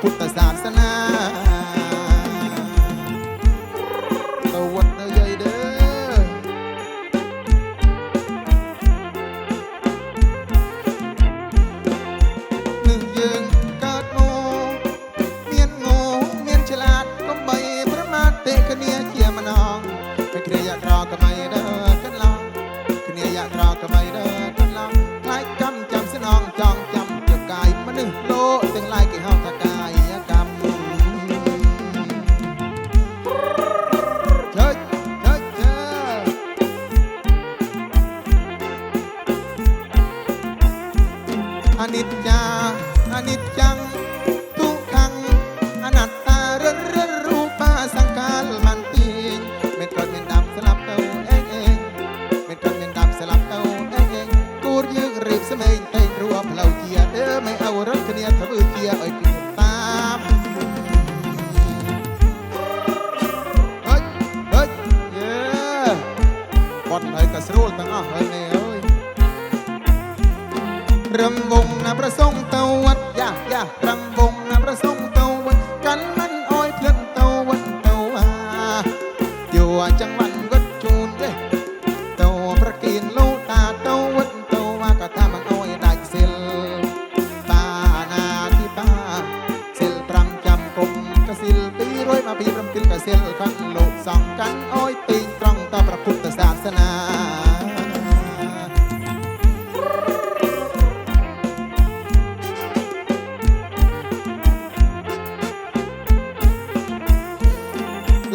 putas down.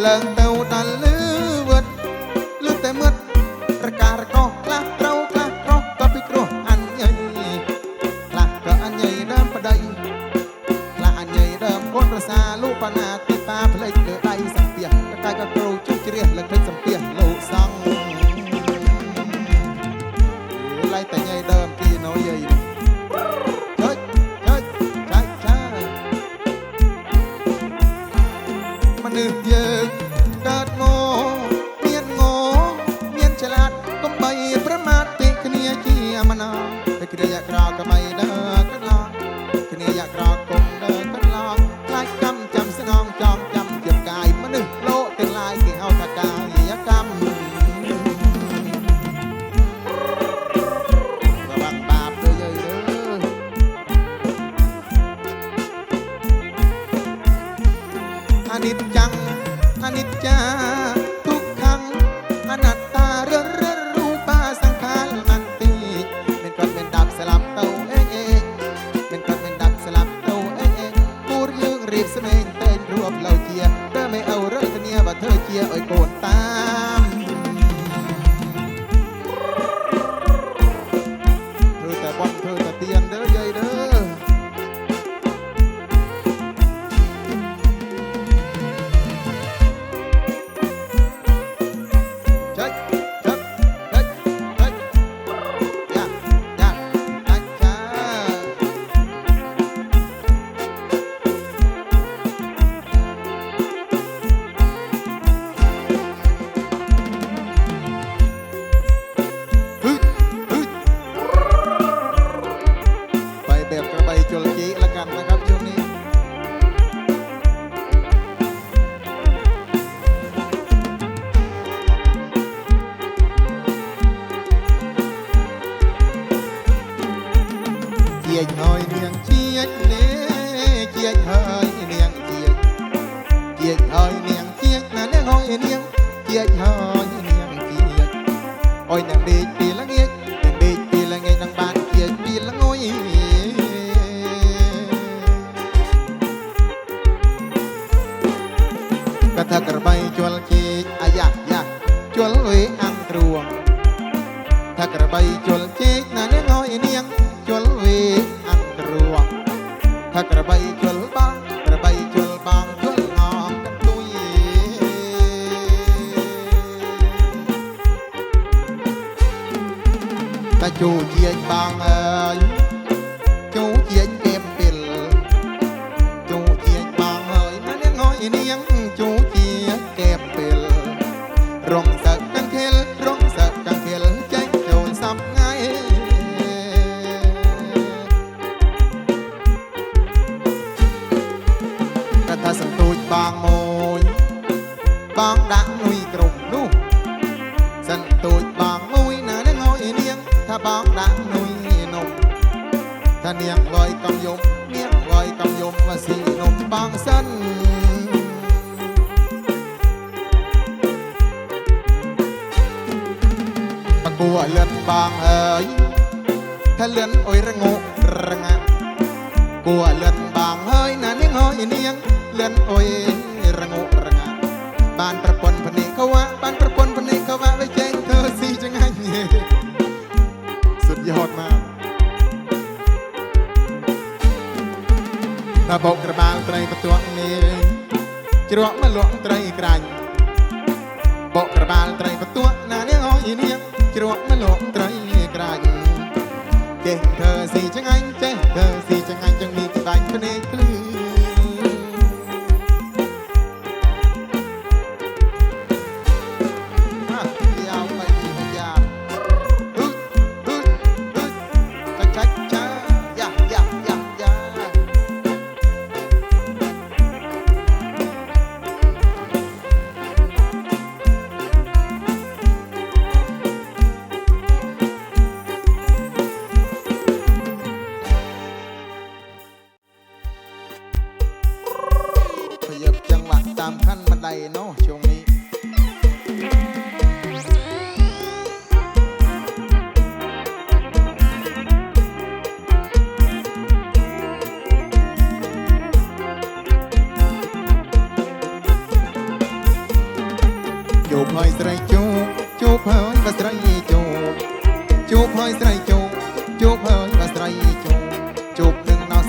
lần đầu đàn lưu វេអាំគ្រួងថាក្របីជុលជែកណានាងអើយនាងជុលវេអាំគ្រួងថាក្របីជុលបងក្របីជុលបងជុលងងទួយតាជូជាចបងអើយ មៀតវាយកំយំមកស៊ីនំបាំងសិនបកួលិនបាងអើយថាលិនអុយរងោរងាគួលិនបាងហើយណានាងហើយនាងលិនអុយរងោរងាបានប្រពន្ធភ្នេះកវ៉ាបានប្រពន្ធភ្នេះកវ៉ាវិចេងធ្វើស៊ីចង្ហាញ់សុទ្ធយអត់មក បើបោកក្របាល់ត្រីបន្ទាត់នេះជ្រក់មកលក់ត្រីក្រាញ់បោកក្របាល់ត្រីបន្ទាត់ណានាងអើយនាងជ្រក់មកលក់ត្រីក្រាញ់ចេះធ្វើស៊ីចង្អាញ់ចេះធ្វើស៊ីចង្អាញ់ចឹងមានក្បាញ់ភ្នែកភ្លឺ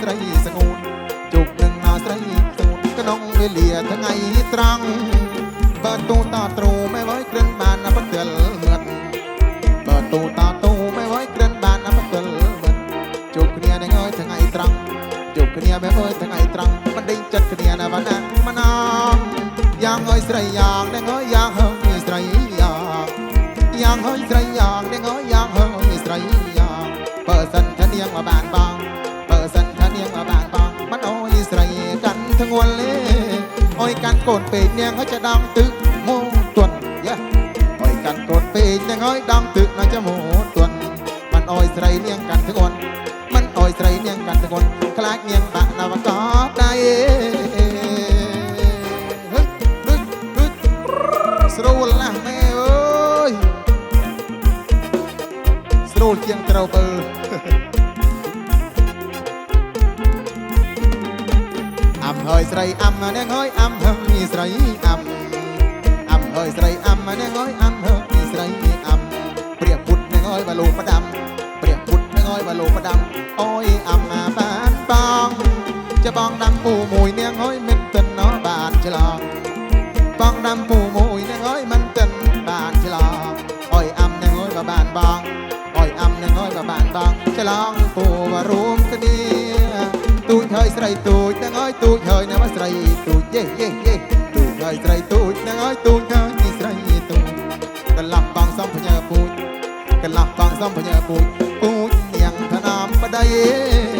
ស្រីស្ងួនជោគនឹងណាស្រីស្ងួនក្នុងវេលាថ្ងៃត្រង់បើទូតត្រូមិនវ៉ៃក្រិនបានបន្ទិលងឹតបើទូតតូមិនវ៉ៃក្រិនបានបន្ទិលងឹតជោគគ្នានឹងអើយថ្ងៃត្រង់ជោគគ្នាមិនអើយថ្ងៃត្រង់មិនដេញចិត្តគ្នាណាវណ្ណាមណាយ៉ាងអើយស្រីយ៉ាងនឹងអើយយ៉ាងហឹងស្រីយ៉ាងយ៉ាងអើយស្រីយ៉ាងនឹងអើយយ៉ាងហឹង កូនពេកនាងហើយចដងទឹកមូទុនយ៉ាអយកាន់កូនពេកនាងហើយដងទឹកណាចមូទុនមិនអយស្រីនាងកាន់ធ្ងន់មិនអយស្រីនាងកាន់ធ្ងន់ខ្លាចនាងបាក់ណវកដៃស្រួលណាស់ម៉ែអើយស្រួលជាងត្រូវបើ ហើយស្រីអំនាងហើយអំហើយស្រីអំអំហើយស្រីអំនាងហើយអំហើយស្រីអំព្រះពុទ្ធនាងហើយបលោកផ្ដាំព្រះពុទ្ធនាងហើយបលោកផ្ដាំអូយអំណាបានបងจะបងដាំពូមួយនាងហើយមិនទិនណោះបានឆ្លងបងដាំពូមួយនាងហើយមិនទិនបានឆ្លងអូយអំនាងហើយក៏បានបងអូយអំនាងហើយក៏បានបងឆ្លងពូ ស្រីទូចនឹងហើយទូចហើយនឹងស្រីទូចយេយេយេទូចហើយស្រីទូចនឹងហើយទូចហើយនេះស្រីទូចកន្លះបងសំភញើពូចកន្លះបងសំភញើពូចពូចនាងថ្នាំបដី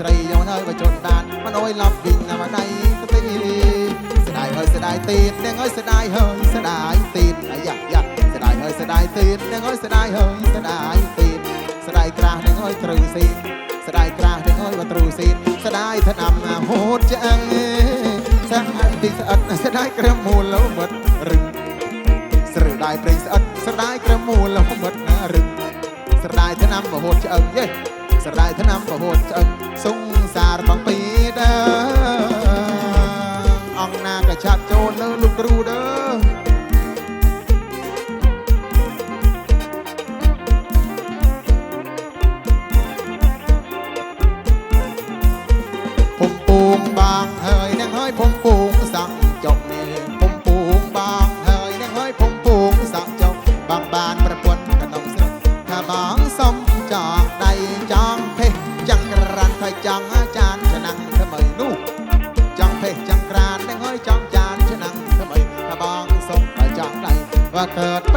ស្រីយកហើយបើចុតដានមិនអុយឡប់វិញណាមកដៃទៅទីស្ដាយហើយស្ដាយទៀតនាងហើយស្ដាយហើយស្ដាយទៀតអាយ៉ាយ៉ាស្ដាយហើយស្ដាយទៀតនាងហើយស្ដាយហើយស្ដាយទៀតស្ដាយក្រាស់នាងហើយត្រូវស៊ីស្ដាយក្រាស់នាងហើយបើត្រូវស៊ីស្ដាយថ្នាំហូតចាំងសាំងអត់ទីស្អិតស្ដាយក្រមូលលោមិតរឹងស្រដាយព្រេងស្អិតស្រដាយក្រមូលលោមិតណារឹងស្រដាយថ្នាំហូតឆ្អឹងយេ ស្រាយឆ្នាំប្រហូតឆ្អឹងសង្សារបងពីដឺអង្គណាក៏ឆាប់ចូលលើលោកគ្រូដឺពុំពូងបងហើយនឹងហើយពុំពូ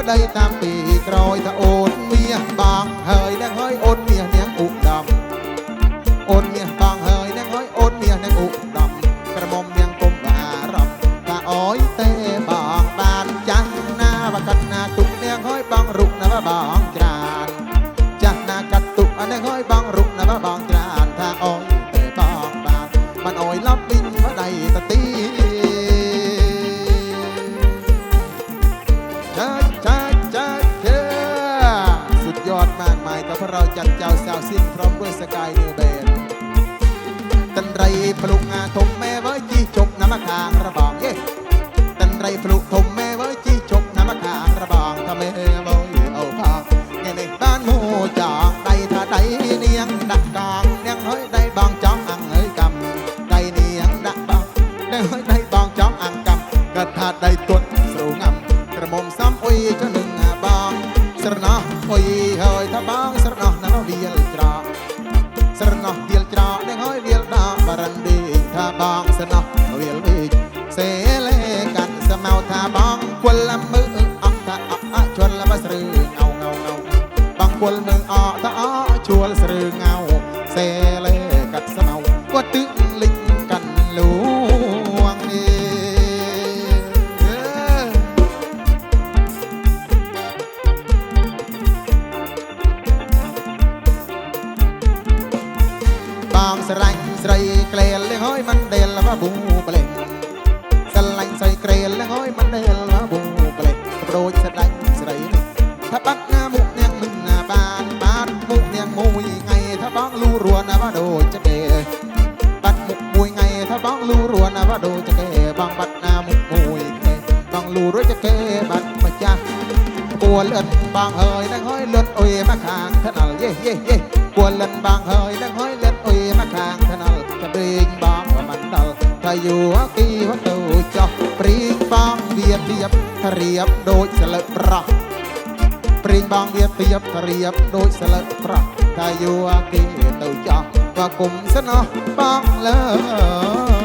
ប្តីតាមពីក្រោយថាអូ ปลุกงาทมแม่ไว้จีจบน้ำมะขางระบองเย่ตันไรปลุกทมแม่ไว้จีจบน้ำมะขางระบองทำไม ស្រឡាញ់ស្រីក្លែលលះហើយមិនដែលមកប៊ូប្លេងស្រឡាញ់ស្រីក្លែលលះហើយមិនដែលមកប៊ូប្លេងបដូចស្ដាច់ស្រីនេះថាបាត់ណាមុខនាងមិនណាបានបានមុខនាងមួយថ្ងៃថាបងលូរួនណាមកដូចចគេបាត់មុខមួយថ្ងៃថាបងលូរួនណាមកដូចចគេបងបាត់ណាមុខមួយថ្ងៃបងលូរួចចគេបាត់ម្ចាស់គួរលិនបងហើយនឹងហើយលិនអុយមកខាងថ្នល់យេយេយេគួរលិនបងហើយនឹង យូរគីហត់ទៅចោះព្រៀងបងវាធៀបថារៀបដូចស្លឹកប្រោះព្រៀងបងវាធៀបថារៀបដូចស្លឹកប្រោះថាយូរគីទៅចោះក៏គុំស្នោះបងលើ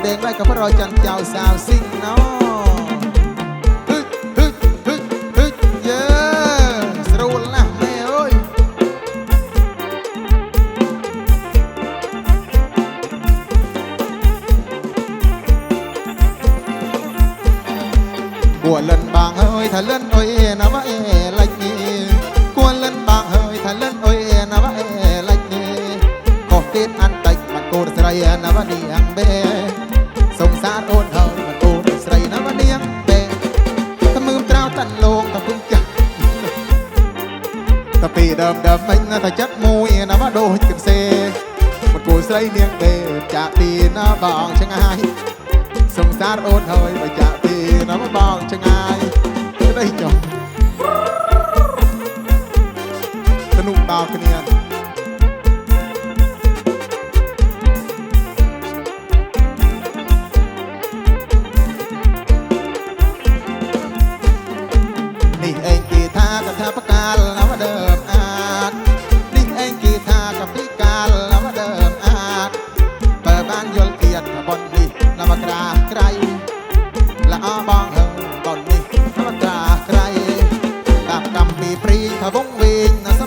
ស្ដែងឡើងក៏ប្រចង់ចៅសាវស៊ីងណោគួរលិនបាងហើយថាលិនអុយណាវ៉ាអេឡាច់នេះគួរលិនបាងហើយថាលិនអុយណាវ៉ាអេឡាច់នេះកោះទៀតអានតិចបាត់គូរស្រីណាវ៉ានេះអាំងបេ ពីដើមដើមមិញណាតែចិត្តមួយណាមកដូចកន្សេមកគូស្រីនាងទេចាក់ពីណាបងឆ្ងាយសង្សារអូនហើយមកចាក់ពីណាមកបងឆ្ងាយទៅđâyចុះสนุกដល់គ្នា នេះ ពីព្រីថាវងវិញណា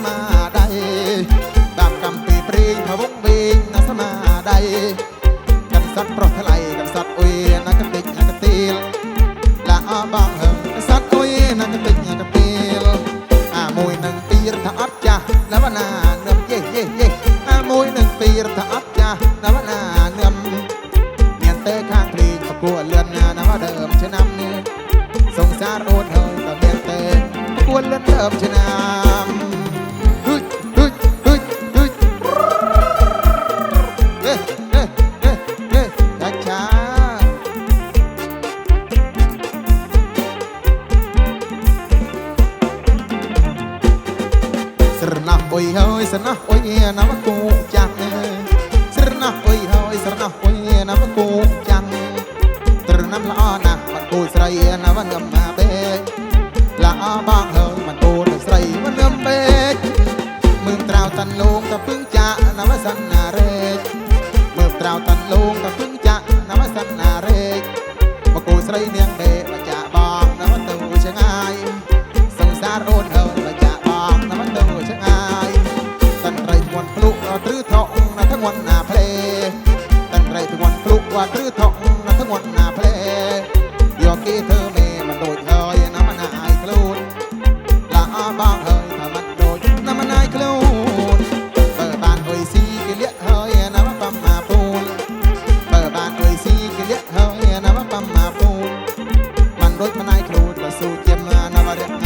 Lord.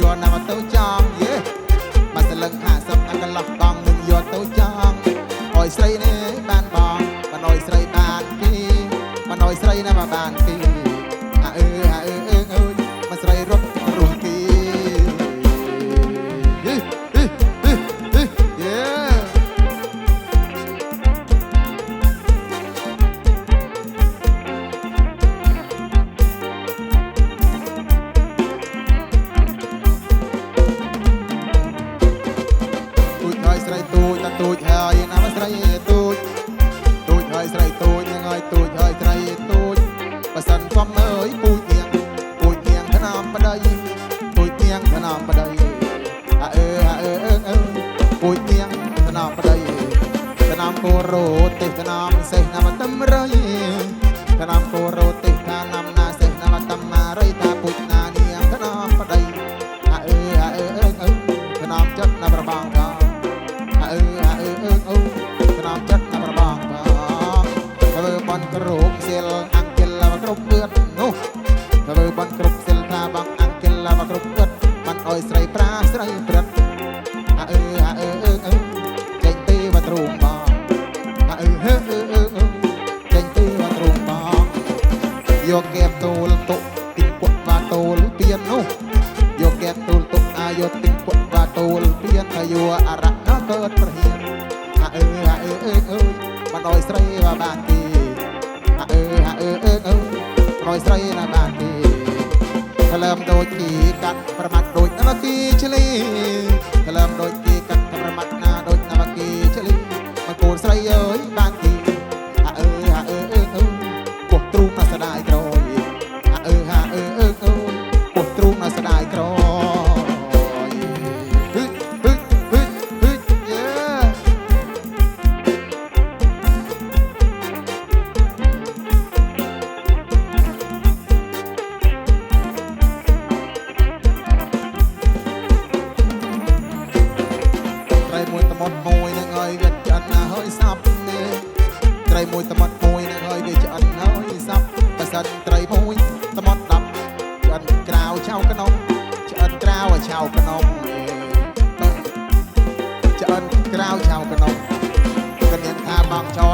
យន់ណាមកទៅចង់យេមកសលឹក50អាកន្លោះដងនឹងយកទៅចង់អោយស្រីនេះបានបងមិនអោយស្រីបានពីមិនអោយស្រីណាមកបានពី ប្រមាត់ដូចអាគីឆ្លៀ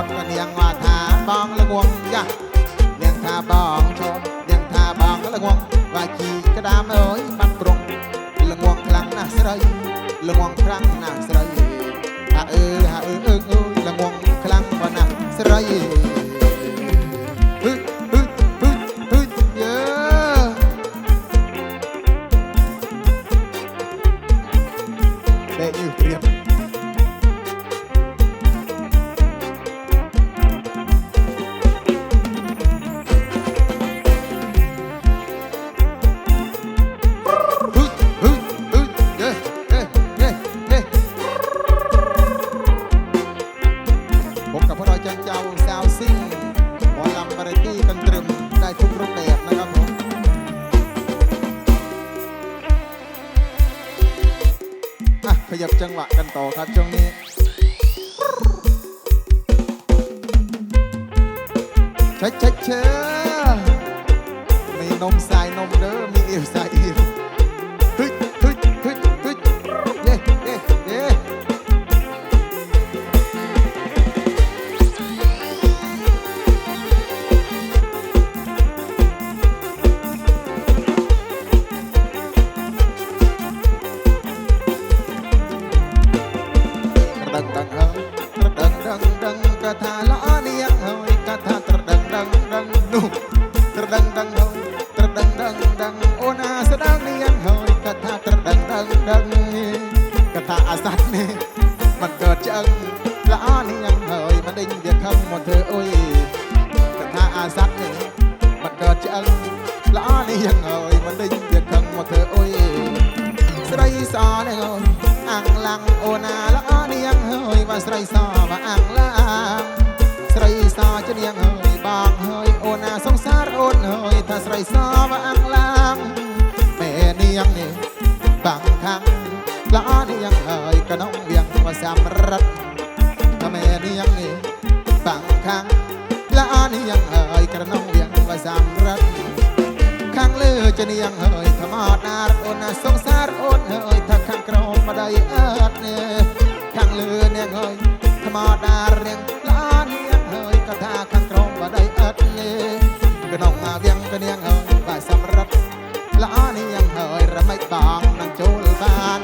តក៏នាងว่าថាបងល្ងងយ៉ានាងថាបងចតនាងថាបងល្ងងវាជីក្តាមអើយបាត់ក្រុងល្ងងខ្លាំងណាស់ស្រីល្ងងខ្លាំងណាស់ស្រីហាអើហាអើអើអើយល្ងងខ្លាំងបើណាស់ស្រី ยับจังหวะกันต่อครับช่วงนี้เช็ดเช็คเช็มีนมสายนมเด้อมีเอวสายอิว មែកបងនឹងចូលបាន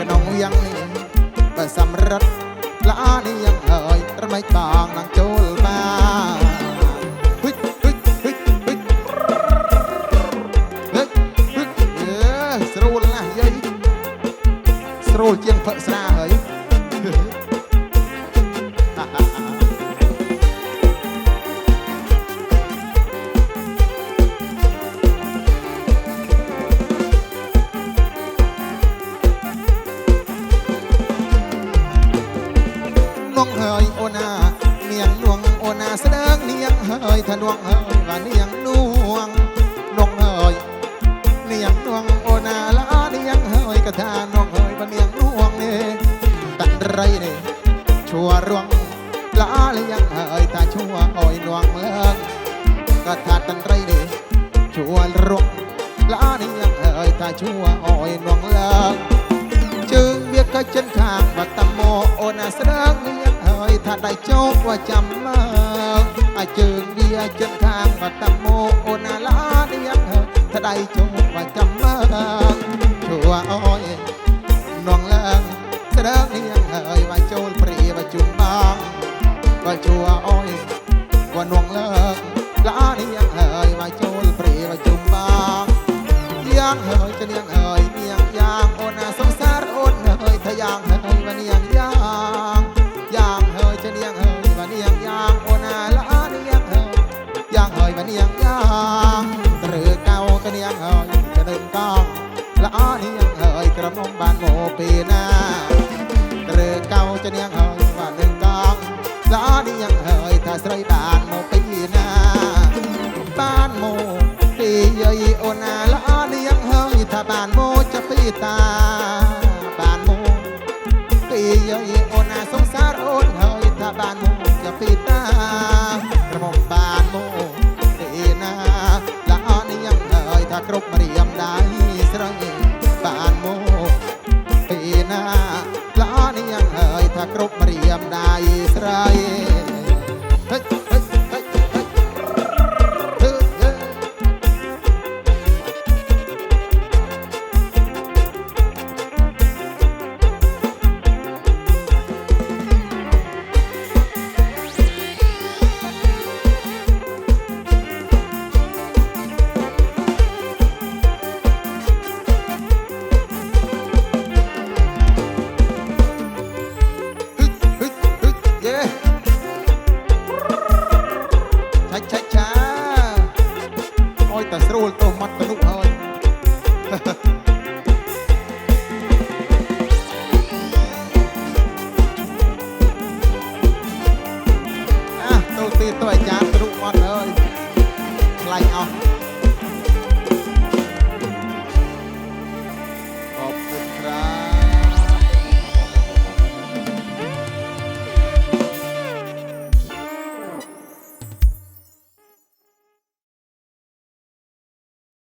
ក្នុងវៀងនេះបាទសម្រាប់ឡានាងហើយរមែកបងនឹងចូលបានហុយហុយហុយហុយហឹកហឹកអឺស្រួលណាស់យាយស្រួលជាងផឹកស្រាហើយ ល្អលយ៉ាងអើយតាឈួរអោយនងលើកក៏ថាតន្ត្រីនេះជួលរកល្អនេះយ៉ាងអើយតាឈួរអោយនងលើកជើងវាក៏ចិនខាងបាត់តមកអូនស្រឹងនេះយ៉ាងអើយថាដៃចោកក៏ចាំមើលអាជើងវាចិនខាងបាត់តមកអូនល្អនេះយ៉ាងអើយថាដៃចោកក៏ចាំមើលជួអោយនងលើកស្រឹងនេះយ៉ាងអើយ ว่าชัวอ้อยว่าน้องเลิงลานี่ยังเอ่ยว่าโจลปรีว่าจุมบางยังเอ่ยจะเนียงเอ่ยเนียงยางโอนาสงสารโอนเอ่ยถ้ายังเอ่ยว่าเนียงยางยางเอ่ยจะเนียงเอ่ยว่าเนียงยางโอนาลาเนียงเอ่ยย่างเฮยมาเนียงย่างหรือเก่าก็เนียงเฮยจะเดินกองละอ้อเนียงเฮยกระมงบานโมปีหน้าหรือเก่าจะเนียงเฮย